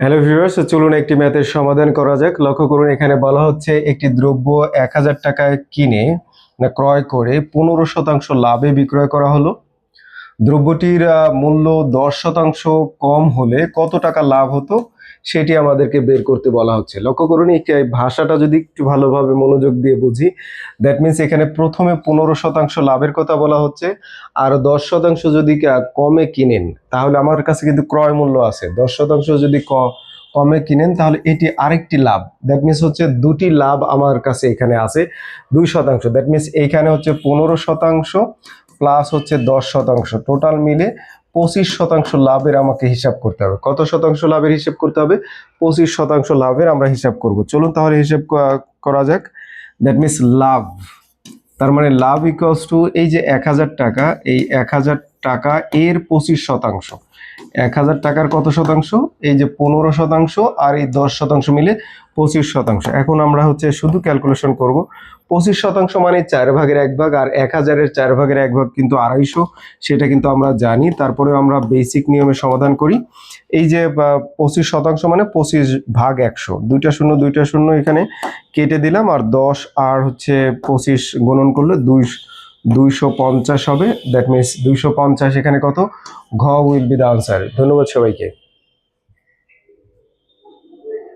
Hello viewers, চলুন একটি ম্যাথের সমাধান করা যাক। লক্ষ্য করুন, এখানে বলা হচ্ছে একটি দ্রব্য এক হাজার টাকায় কিনে ক্রয় করে পনেরো শতাংশ লাভে বিক্রয় করা হলো। দ্রব্যটির মূল্য দশ শতাংশ কম হলে কত টাকা লাভ হতো সেটি আমাদেরকে বের করতে বলা হচ্ছে। লক্ষ্য করুন, এই ভাষাটা যদি একটু ভালোভাবে মনোযোগ দিয়ে বুঝি দ্যাট মিন্স এখানে প্রথমে পনেরো শতাংশ লাভের কথা বলা হচ্ছে, আর দশ শতাংশ যদি কমে কিনেন, তাহলে আমার কাছে কিন্তু ক্রয় মূল্য আছে। দশ শতাংশ যদি কমে কিনেন, তাহলে এটি আরেকটি লাভ। দ্যাট মিন্স হচ্ছে দুটি লাভ আমার কাছে এখানে আছে, দুই শতাংশ। দ্যাট মিন্স এইখানে হচ্ছে পনেরো শতাংশ প্লাস হচ্ছে দশ শতাংশ। টোটাল মিলে পঁচিশ শতাংশ লাভের আমাকে হিসাব করতে হবে। কত শতাংশ লাভের হিসাব করতে হবে? পঁচিশ শতাংশ লাভের আমরা হিসাব করব। চলুন তাহলে হিসাব করা যাক। দ্যাট মিন্স লাভ। তার মানে লাভ ইকুয়ালস টু এই যে এক হাজার টাকা, এই এক হাজার টাকা এর পঁচিশ শতাংশ। এক হাজার টাকার কত শতাংশ? এই যে পনেরো শতাংশ আর এই দশ শতাংশ মিলে পঁচিশ শতাংশ। এখন আমরা হচ্ছে শুধু ক্যালকুলেশন করব। পঁচিশ শতাংশ মানে চার ভাগের এক ভাগ আর এক হাজারের চার ভাগের এক ভাগ কিন্তু আড়াইশো। সেটা কিন্তু আমরা জানি। তারপরে আমরা বেসিক নিয়মে সমাধান করি। এই যে পঁচিশ শতাংশ মানে পঁচিশ ভাগ একশো। দুইটা শূন্য দুইটা শূন্য এখানে কেটে দিলাম। আর দশ আর হচ্ছে পঁচিশ গুণন করলে দুই দুইশো পঞ্চাশ হবে দ্যাট মিনস দুইশো পঞ্চাশ এখানে কত? ঘ উইল বি দ্য আনসার ধন্যবাদ সবাইকে।